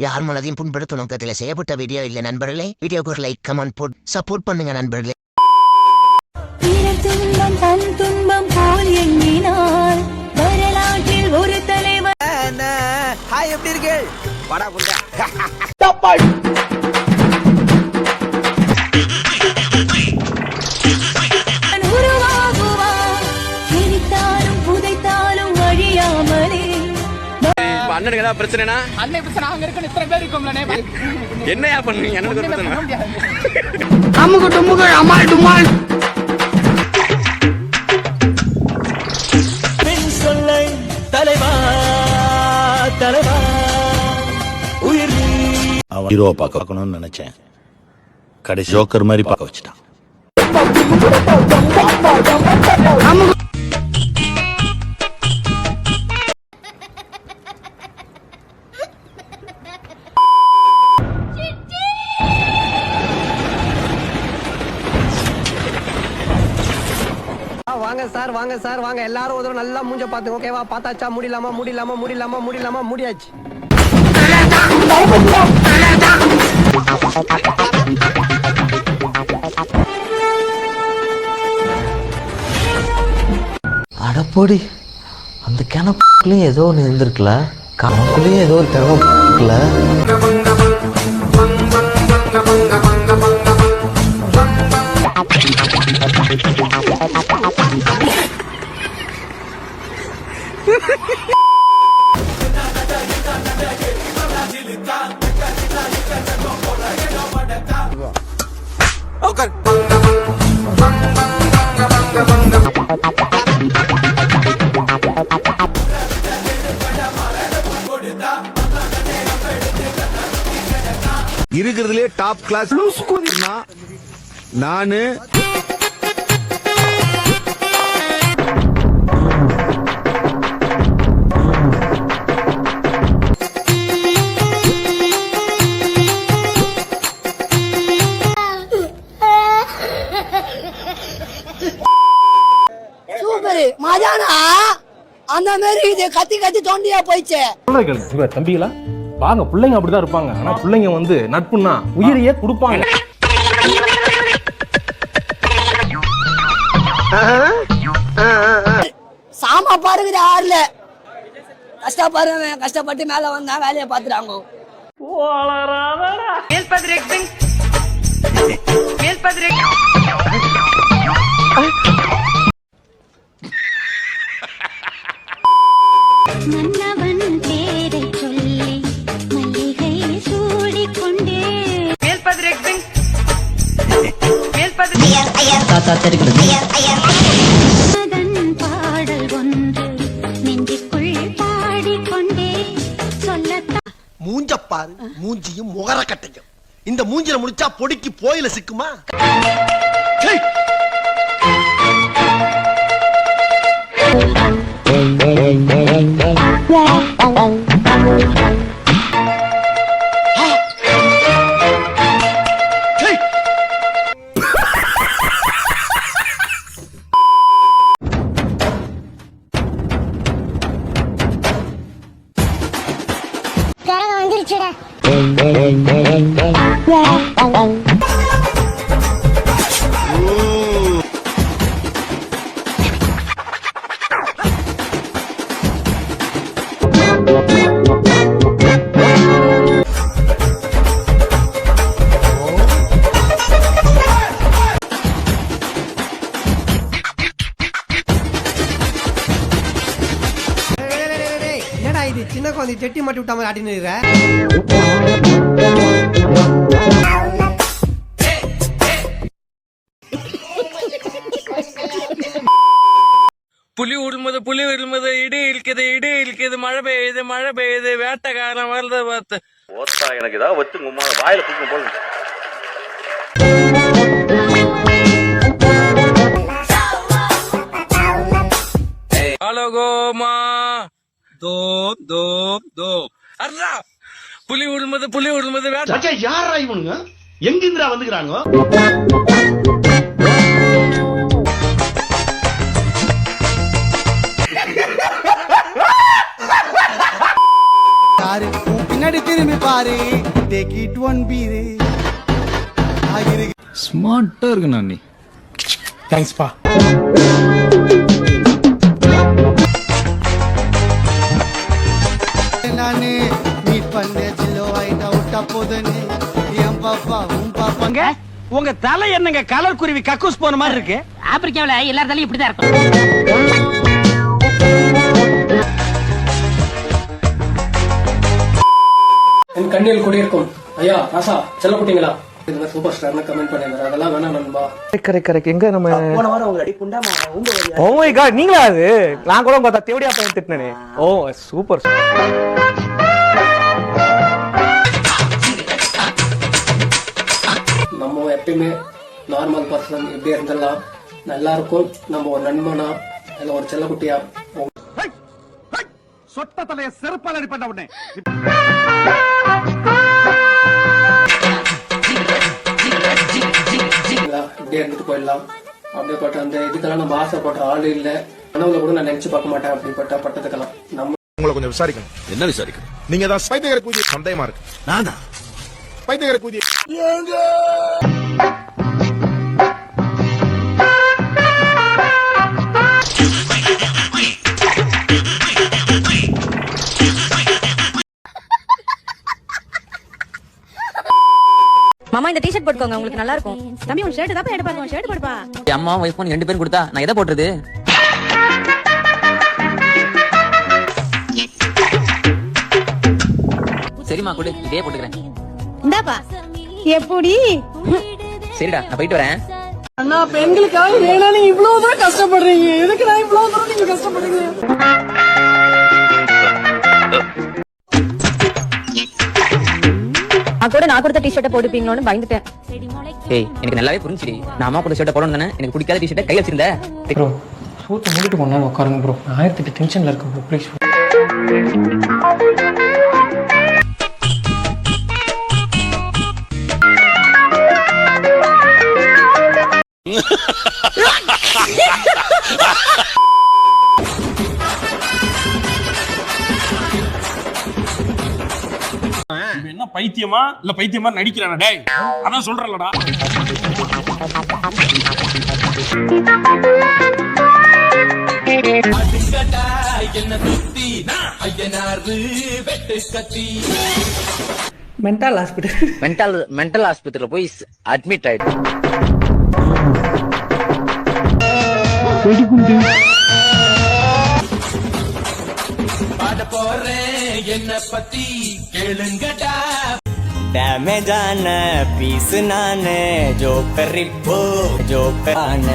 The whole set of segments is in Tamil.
யார் மனதையும் புண்படுத்தும் நோக்கத்தில் செய்யப்பட்ட வீடியோ இல்லை நண்பர்களே. வீடியோக்கு லைக் கமெண்ட் போட் சப்போர்ட் பண்ணுங்க நண்பர்களே. துன்பம் தன் துன்பம் போல் எண்ணினார். வரலாற்றில் ஒரு தலைவர். ஹாய் எப்படி இருக்கு படா புண்டா அண்ணனுக்கு ஏதாவது பிரச்சனைனா? அன்னை பிரச்சனை அங்க இருக்க இத்தனை பேர் இருக்கோம்லனே என்னையா பண்ணுவீங்க? எனக்கு ஒரு பிரச்சனை? அம்முக்கு டும்முக்கு அம்மாள் டும்மாள் பின் சொல்லை தலைவா தலைவா உயிர் அவன் ஹீரோவை பார்க்கணும்னு நினைச்சேன். கடைசி ஜோக்கர் மாதிரி பார்க்க வச்சுட்டான். வாங்க சார் வாங்க சார் வாங்க. எல்லாரும் ஒரு தடவை நல்லா மூஞ்ச பாத்துங்க ஓகேவா பார்த்தாச்சா? முடியலாமா முடியலாமா முடியலாமா முடியலாமா முடியாச்சு. அடப்போடி அந்த கிணப்புலையும் ஏதோ ஒன்று இருந்திருக்குல. கணக்குள்ளேயும் ஏதோ ஒரு கிணப்புல இருக்கிறதுலே டாப் கிளாஸ் நானு. சூப்பர். மஜானா? அந்த மாதிரி இது கத்தி கத்தி தொண்டியா போயிடுச்சு. இவ தம்பிகளா? வாங்க பிள்ளைங்க அப்படிதான் இருப்பாங்க. ஆனா பிள்ளைங்க வந்து நட்புன்னா உயிரையே கொடுப்பாங்க. சாமா பாருங்க ஆறுல. கஷ்டப்படுறவன் கஷ்டப்பட்டு மேல வந்தா வேலையை பாத்துறாங்க மன்னவன் சொல்லத்தான் மூஞ்ச பாரு மூஞ்சியும் முகர கட்டையும் இந்த மூஞ்சில முடிச்சா பொடிக்கு போயில சிக்குமா ச்சை! ச்சை! குழந்தை செட்டி மாட்டி விட்ட மாதிரி ஆட்டின்னு இருக்க புலி உடுமது புலி விழுமது இடி இழுக்குது இடி இழுக்குது மழை பெய்யுது மழை பெய்யுது வேட்டைக்காரன் வருத பார்த்து. ஓத்தா எனக்கு ஏதாவது வச்சு உமா வாயில தூக்கும் போல அலகோமா தோம் தோம் தோம். அர்ரா! புலி உடுமது புலி வேட்டை யாரா இவனுங்க? எங்கிருந்துடா வந்துக்கிறாங்க யாரு பின்னாடி பின்னாடி திரும்பி பாரு. டேக் இட் ஒன் பீரு ஸ்மார்ட்டா இருக்கு நான். நீ தேங்க்ஸ்பா உங்க தலை என்னங்க கலர் குருவி கக்கூஸ் போன மாதிரி இருக்கு? ஆப்பிரிக்காவில எல்லா தலையும் இப்படிதான் இருக்கும். என் கண்ணில் குடியிருக்கும். ஐயா ராசா செல்ல குட்டிங்களா இதுல சூப்பர் ஸ்டார்னு கமெண்ட் பண்ணிருந்தாரு அதெல்லாம் வேணாம் நண்பா. கரெக்ட் கரெக்ட் எங்க நம்ம போன வாரம் உங்க அடி புண்டா உங்க ஓ மை காட் நீங்களா அது? நான் கூட உங்க தேவடியா பையன் திட்டினே ஓ சூப்பர் எப்பயுமே நார்மல் பர்சன் எப்படி இருந்துடலாம் நல்லா இருக்கும் நம்ம ஒரு நண்பனா இல்ல ஒரு செல்லக்குட்டியா சொட்ட தலைய செருப்பால் அடிப்பட்ட உடனே? இப்படியே இருந்துட்டு போயிடலாம். அப்படியேப்பட்ட அந்த இதுக்கெல்லாம் நம்ம ஆசைப்பட்ட ஆள் இல்ல. கனவுல கூட நான் நினைச்சு பார்க்க மாட்டேன். அப்படிப்பட்ட பட்டத்துக்கெல்லாம். நம்ம உங்களை கொஞ்சம் விசாரிக்கணும். என்ன விசாரிக்கணும்? நீங்க தான் பைத்தியகர கூதிய சந்தேகமா இருக்கு. நானா? பைத்தியகர கூதிய போட்டுக்கோங்க உங்களுக்கு நல்லா இருக்கும் தம்பி உன் ஷர்ட் தான் எடுப்பாங்க ஷர்ட் போடுப்பா அம்மா வைஃப் பண்ணி ரெண்டு பேரும் கொடுத்தா நான் எதை போட்டுறது சரிம்மா கொடு. இதே போட்டுக்கிறேன். இந்தாப்பா. எப்படி சரிடா நான் போயிட்டு வரேன். அண்ணா பெண்களுக்காக வேணா நீங்க இவ்வளவு தூரம் கஷ்டப்படுறீங்க. எதுக்கு நான் இவ்வளவு தூரம் நீங்க கஷ்டப்படுறீங்க? நான் கூட நான் கொடுத்த டிஷர்ட்டை போட்டுப்பீங்களோன்னு பயந்துட்டேன். ஏய் எனக்கு நல்லாவே புரிஞ்சுடி. நான் அம்மா கூட ஷர்ட்டை போடணும் தானே? எனக்கு பிடிக்காத டி ஷர்ட்டை கையில் வச்சிருந்தேன் ப்ரோ சூத்தை மூடிட்டு கொஞ்ச உட்காருங்க ப்ரோ ஆயிரத்தி எட்டு டென்ஷன்ல இருக்கு ப்ரோ ப்ளீஸ் என்ன பைத்தியமா? இல்ல பைத்தியமா நடிக்கிறானா டேய். அதான் சொல்றேன்லடா. மென்டல் ஹாஸ்பிட்டல் மென்டல் மென்டல் ஆஸ்பத்திரியில் போய் அட்மிட் ஆயிட்டு டேமேஜான பீஸ் நானு. ஜோக்கர் இப்போ ஜோக்கர் ஆன.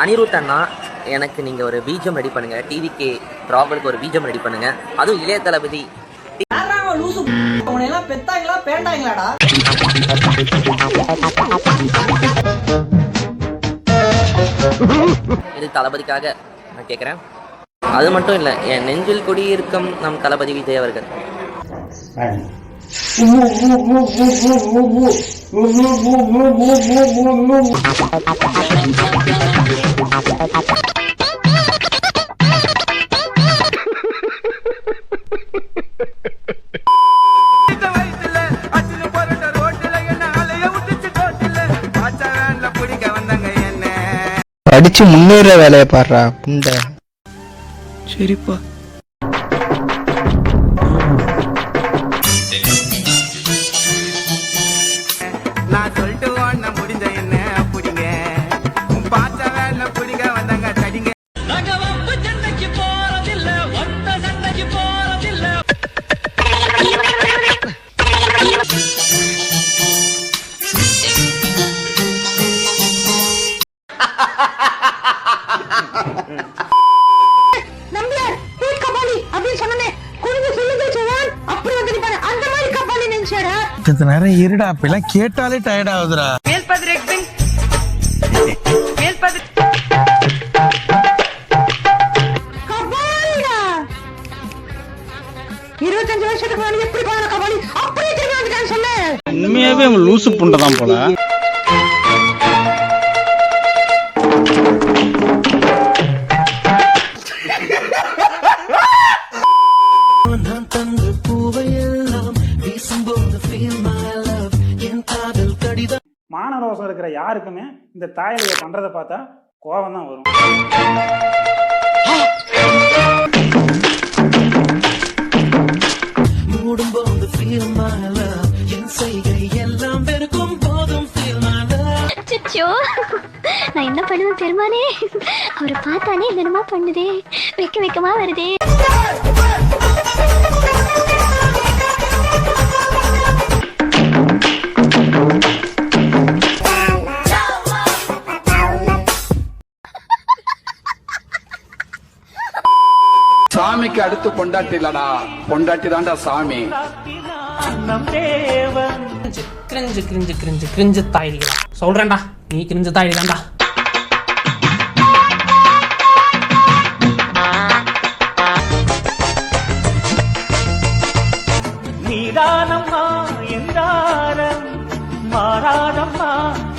அனிருத் அண்ணா எனக்கு நீங்க ஒரு பீஜம் ரெடி பண்ணுங்க. டிவிக்கு ப்ராப்ளத்துக்கு ஒரு பீஜம் ரெடி பண்ணுங்க. அதுவும் இளைய தளபதி. பெத்தாங்களா பேண்டாங்களாடா இது தளபதிக்காக நான் கேட்குறேன் அது மட்டும் இல்லை என் நெஞ்சில் குடியிருக்கும் நம் தளபதி விஜய் அவர்கள். அடிச்சு முன்னேற வேலையை பாடுறா இந்த சரிப்பா. கொஞ்ச நேரம் இருடா அப்பெல்லாம் கேட்டாலே டயர்ட் ஆகுதுடா. கபாலிடா. இருபத்தஞ்சு வருஷத்துக்கு முன்னாடி எப்படி போன கபாலி? அப்படியே திரும்பி வந்துட்டான்னு சொன்னேன். உண்மையாவே அவன் லூசு புண்டை தான் போல. யாருக்குமே இந்த தாயலையை பண்றதை பார்த்தா கோபம் தான் வரும் நான் என்ன பண்ணுவேன் பெருமானே? அவரை பார்த்தானே என்னமா பண்ணுதே. வெக்க வெக்கமா வருதே. பொண்டாட்டி இல்லடா பொண்டாட்டி தான்டா சாமி கிரிஞ்சு கிரிஞ்சு கிரிஞ்சு கிரிஞ்சு தாயிடிகளா. சொல்றேன்டா நீ கிரிஞ்சு தாயிடி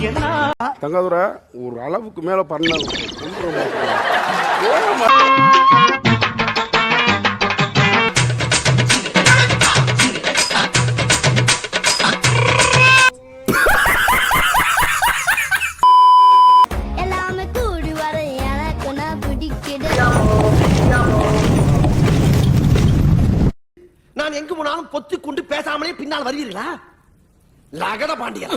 என்ன தங்காதுரை ஒரு அளவுக்கு மேல பண்ண வருவீர்களா? லகட பாண்டியா.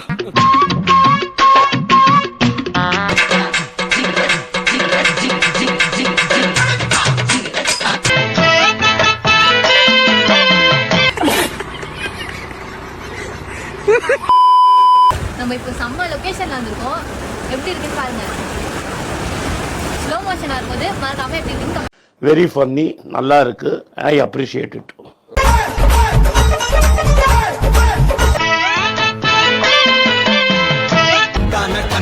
நம்ம இப்போ செம்ம லொகேஷன்ல வந்திருக்கோம். எப்படி இருக்குன்னு பாருங்க. ஸ்லோ மோஷனா இருக்கும்போது மறக்காம எப்படி இருக்குன்னு வெரி ஃபன்னி நல்லா இருக்கு. I appreciate it